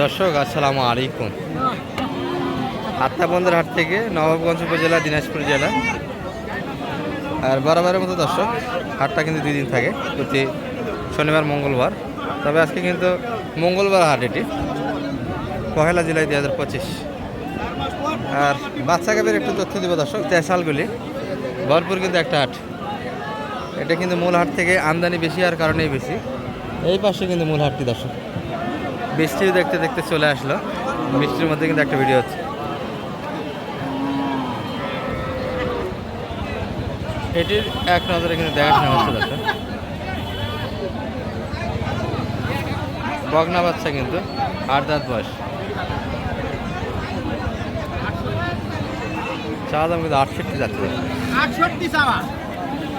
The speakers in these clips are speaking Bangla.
দর্শক, আসসালামু আলাইকুম। আত্মাবন্দর হাট থেকে নবাবগঞ্জ উপজেলা, দিনাজপুর জেলা। আর বরাবরের মতো দর্শক, হাটটা কিন্তু দুই দিন থাকে, প্রতি শনিবার, মঙ্গলবার। তবে আজকে কিন্তু মঙ্গলবার হাট এটি, পহেলা জুলাই দুই হাজার পঁচিশ। আর বাচ্চা গাভীর একটু তথ্য দিব দর্শক, তেসালগুলি। ভরপুর কিন্তু একটা হাট। এটা কিন্তু মূল হাট থেকে আমদানি বেশি, আর কারণেই বেশি। এই পাশে কিন্তু মূল হাটটি দর্শক। বৃষ্টি দেখতে দেখতে চলে আসলো। বৃষ্টির মধ্যে কিন্তু একটা ভিডিও হচ্ছে। এটির এক নজরে কিন্তু দেখাশোনা হচ্ছে দর্শক বগনা বাচ্চা কিন্তু, আট দাঁত বয়স। চা দাম কিন্তু আটষট্টি যাচ্ছে। আটষট্টি চাওয়া।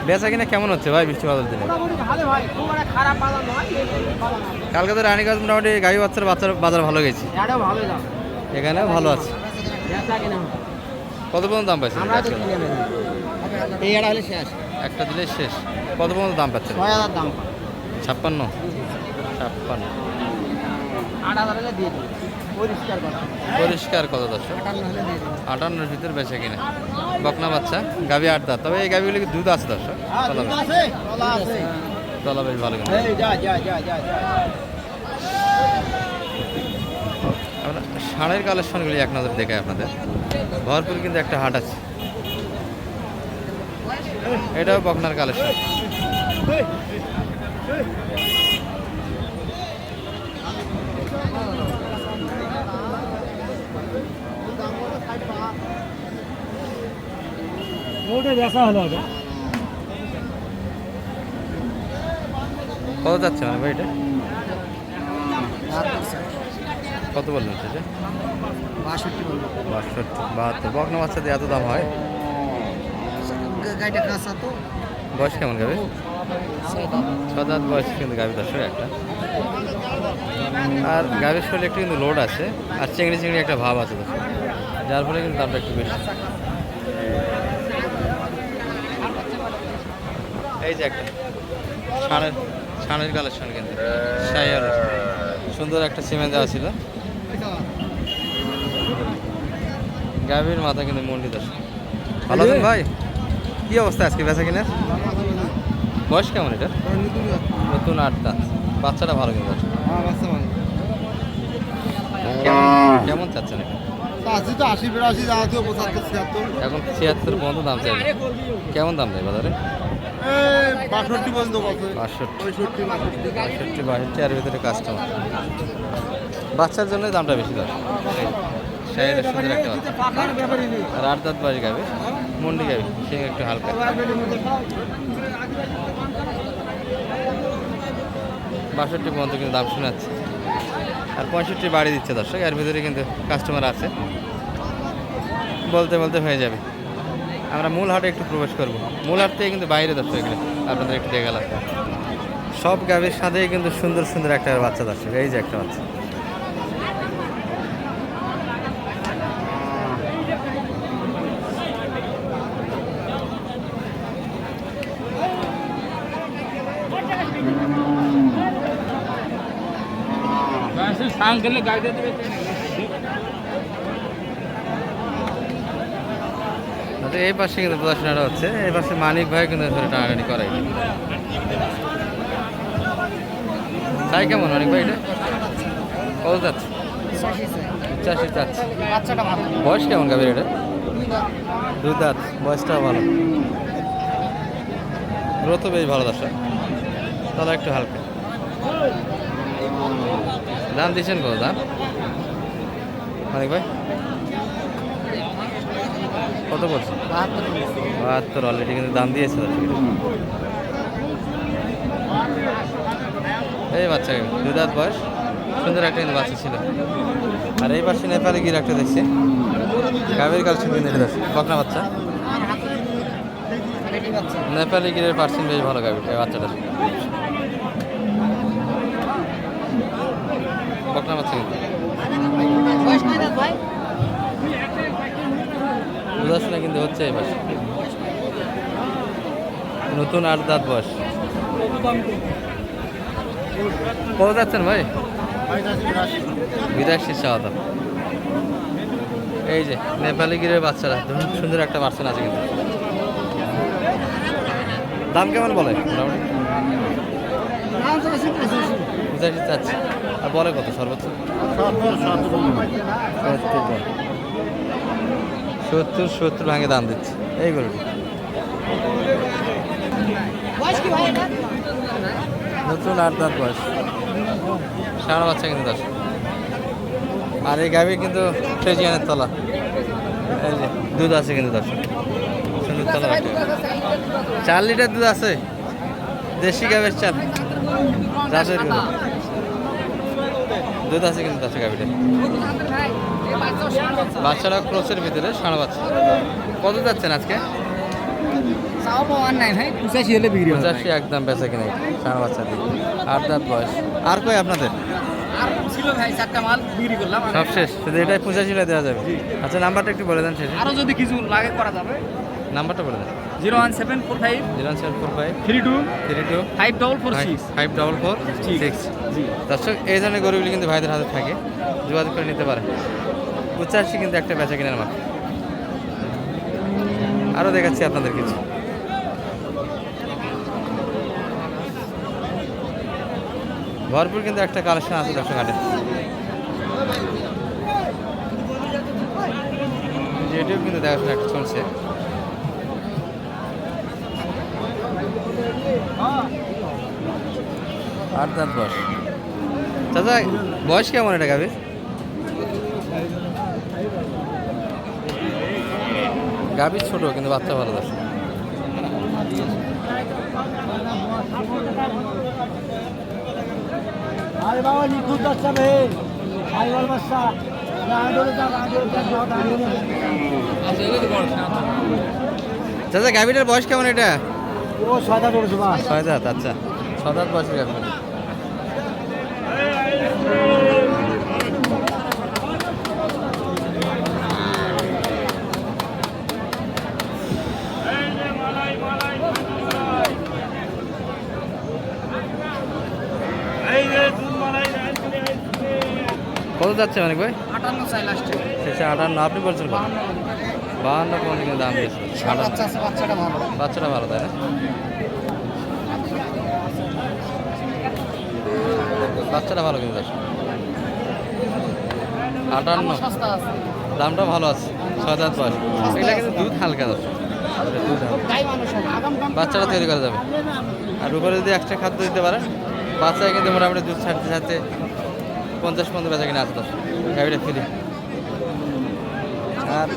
বেচা কিনা কেমন হচ্ছে ভাই বৃষ্টি বাদল দিনে? না। কালকে তো রানীগঞ্জ মোটামুটি গাড়ি বাচ্চার বাচ্চার বাজার ভালো গেছে। এখানে ভালো আছে। কত পর্যন্ত দাম পাইছে শেষ। একটা দিলে শেষ। কত পর্যন্ত দাম পাচ্ছে দাম। ছাপ্পান্ন? ছাপ্পান্ন। আট হাজার দিয়ে পরিষ্কার কত দর্শক। আটান্নর ভিতর বেচা কিনা। বকনা বাচ্চা গাভি আট দাঁত। তবে এই গাভিগুলি দুধ আছে দর্শক? বেশ- আছে তলা বেশ ভালো আমরা ষাঁড়ের কালেকশনগুলি এক নজর দেখাই আপনাদের। ভরপুর কিন্তু একটা হাট আছে। এটাও বকনার কালেকশন। কত যাচ্ছে মানে ভাই কত বললেন সেটা বাষট্টি বাষট্টি বাহাত্তর। বকনা বাচ্চা দিয়ে এত দাম হয়? গাড়িটা কাঁচা তো। বয়স কেমন গাবে ছ দাঁত। বয়স কিন্তু গাভি দর্শক একটা। আর গাভীর শরীরে একটু কিন্তু লোড আছে। আর চিংড়ি চিংড়ি একটা ভাব আছে যার ফলে কিন্তু দামটা একটু বেশি। এই যে একটা ছাড়ের ছাড়ের কালেকশন কিন্তু। সাইয়ার সুন্দর একটা সিমেন্ট দেওয়া ছিল। গাভীর মাথা কিন্তু মন্ডি দর্শক ভালো আছেন ভাই? কি অবস্থা আজকে বেচা কিনা? বয়স কেমন এটা? নতুন আটটা বাচ্চাটা ভালো কিন্তু আছে। কেমন চাচ্ছেন এটা? এখন ছিয়াত্তর পর্যন্ত দাম চাই। কেমন দাম দেয় বাজারে? পর্যন্ত ভিতরে কাস্টমার বাচ্চার জন্য দামটা বেশি দর। শাড়িটা সুন্দর একটা গাবে মন্ডি গাবে সে একটু হালকা। বাষট্টি পর্যন্ত কিন্তু দাম শোনাচ্ছে। আর পঁয়ষট্টি বাড়ি দিচ্ছে দর্শক। এর ভিতরে কিন্তু কাস্টমার আছে। বলতে বলতে হয়ে যাবে। আমরা মূল হাটে একটু প্রবেশ করব। মূল হাট থেকে কিন্তু বাইরে দর্শক এগুলো আপনাদের একটু দেখে গেলাম। সব গাভীর সাথেই কিন্তু সুন্দর সুন্দর একটা বাচ্চা দর্শক এই যে একটা বাচ্চা। তো এই পাশে কিন্তু প্রদর্শনটা হচ্ছে এই পাশে মানিক ভাই কিন্তু ধরে টানাটানি করে তাই কেমন, মানিক ভাই এটা? কত যাচ্ছে পঁচাশি যাচ্ছে বয়স কেমন গাভীর এটা? দুই দাঁত বয়সটাও ভালো। গ্রোথও বেশ ভালো দর্শক। তাহলে একটু হালকা। দাম দিচ্ছেন কত দাম? মানিক ভাই? কত বলছেন বাহাত্তর অলরেডি কিন্তু দাম দিয়েছে এই বাচ্চা দুই দাঁত বয়স। সুন্দর একটা কিন্তু বাচ্চা ছিল। আর এই পাশে নেপালি গির একটা দেখছি। গাভীর কালসিন কিন্তু এটা দেখছি। বকনা বাচ্চা। নেপালি গিরের পার্সেন্ট বেশ ভালো গাভীর এই বাচ্চাটা। বকনা বাচ্চা কিন্তু। বুঝাশোনা কিন্তু হচ্ছে এই পাশে নতুন আট দাঁত বয়স। কত যাচ্ছেন ভাই? বিরাশি চাওয়া এই যে, নেপালি গিরের বাচ্চারা সুন্দর একটা পার্সেন্ট আছে কিন্তু। দাম কেমন বলে? মোটামুটি। আর বলে কত, সর্বোচ্চ? সত্তর। সত্তর ভাঙে দাম দিচ্ছে। এই গরুটি নতুন আট দাঁত বয়স। সারা বাচ্চা কিন্তু দশ আর এই গাভি কিন্তু ফ্রেজিয়ানের তলা। এই যে দুধ আছে কিন্তু দশ সুন্দর তলা চার লিটার দুধ আছে। দেশি গাভীর চাল রাজের দুধ আছে কিন্তু দশ গাভিটা বাচ্চারা ক্রোচের ভিতরে সাড়ে বাচ্চা। কত যাচ্ছেন আজকে? পঁচাশি একদম বেচা কিনে সাড়ে বাচ্চা দিয়ে। আট দাঁত বয়স? আর কই আপনাদের? সব শেষ শুধু এটাই পঁচাশি দেওয়া যাবে। আচ্ছা নাম্বারটা একটু বলে দেন শেষে। যদি কিছু লাগে করা যাবে। নাম্বারটা বলে দেন। Zero one seven four five zero seven four five three two three two five double four six. Five double four. Six. দর্শক এই ধরনের গরুগুলি কিন্তু ভাইদের হাতে থাকে। যোগাযোগ করে নিতে পারে পঁচাশি কিন্তু একটা বেচা কিনার মাল আরও দেখাচ্ছি আপনাদের কিছু। ভরপুর কিন্তু একটা কালেকশন আছে দর্শক হাটে এটিও কিন্তু দেখাশোনা একটা চলছে। আট দাঁত বয়স চাচা বয়স কেমন এটা গাভীর? গাভীর ছোট কিন্তু বাচ্চা ভালো দর্শক আরে বাবা নিখুঁত বাচ্চা সাইওয়াল বাচ্চা। চাচা গাভীটার বয়স কেমন এটা? ও ছয় দাঁত আচ্ছা। ছয় দাঁত বয়সের গাভী কত যাচ্ছে অনেক ভাই? শেষে আটান্ন আপনি বলছেন কত? বাহান্ন পর্যন্ত কিন্তু দাম বাচ্চা আছে বাচ্চাটা ভালো। তাই না? বাচ্চাটা ভালো কিন্তু। আটান্ন। দামটা ভালো আছে ছয় দাঁত বয়স এটা কিন্তু দুধ হালকা দাম বাচ্চাটা তৈরি করা যাবে। আর উপরে যদি এক্সট্রা খাদ্য দিতে পারেন বাচ্চায় কিন্তু মোটামুটি দুধ ছাড়তে ছাড়তে পঞ্চাশ পনেরো বেচা কিনে দশ। গাড়িটা ফ্রি আর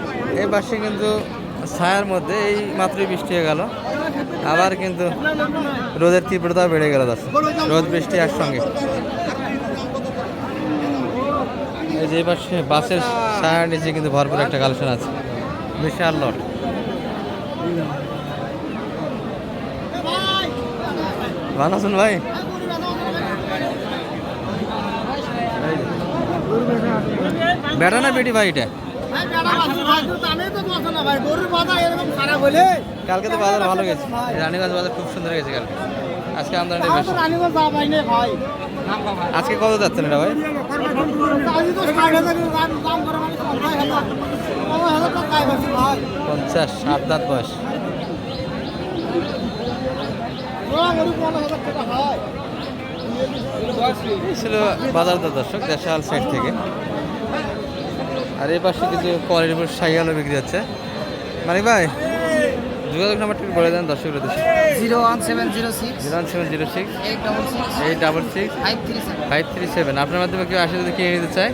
এই বাসে কিন্তু ছায়ার মধ্যে এই মাত্রই বৃষ্টি হয়ে গেল। আবার কিন্তু রোদের তীব্রতা বেড়ে গেল দশ। রোদ, বৃষ্টি একসঙ্গে। এই যে পাশে বাসের ছায়ার নিচে কিন্তু ভরপুর একটা কালেকশন আছে। বিশাল লট ভালো আছেন ভাই? বেটা না বেটি ভাই এটা? কালকে তো বাজার ভালো গেছে। রানীগঞ্জ বাজার খুব সুন্দর গেছে কালকে। আজকে আমদানি আজকে কত যাচ্ছেন এটা ভাই? পঞ্চাশ, সাত দাঁত বয়স ছিল বাজার দর দর্শক দেশাল সাইড থেকে। আর এই পাশে কিছু কোয়ালিটির উপর সাইকেলও বিক্রি হচ্ছে। মানিক ভাই যোগাযোগ নাম্বারটা বলে দেন দর্শক zero one seven zero six. Zero one seven zero six. Eight double six. Five three seven. Five three seven. আপনার মাধ্যমে কেউ আসে যদি কিনে নিতে চায়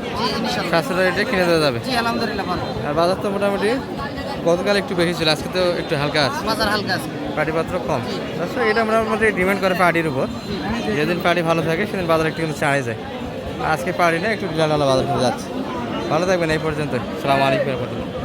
সাতশো রেটে কিনে দেওয়া যাবে। আলহামদুলিল্লাহ আর বাজার তো মোটামুটি গতকাল একটু বেশি ছিল আজকে তো একটু হালকা আছে। বাজার হালকা আছে। পাটিপত্র কম। আচ্ছা এটা আমরা মোটামুটি ডিমান্ড করে পাটির উপর। যেদিন পাটি ভালো থাকে, সেদিন বাজার একটু কিন্তু চাড়ে যায়। আজকে পার্টি না, একটু ডিলার বাজার যাচ্ছে। ভালো থাকবেন এই পর্যন্ত সালাম আলাইকুম রহমতুল্লাহ।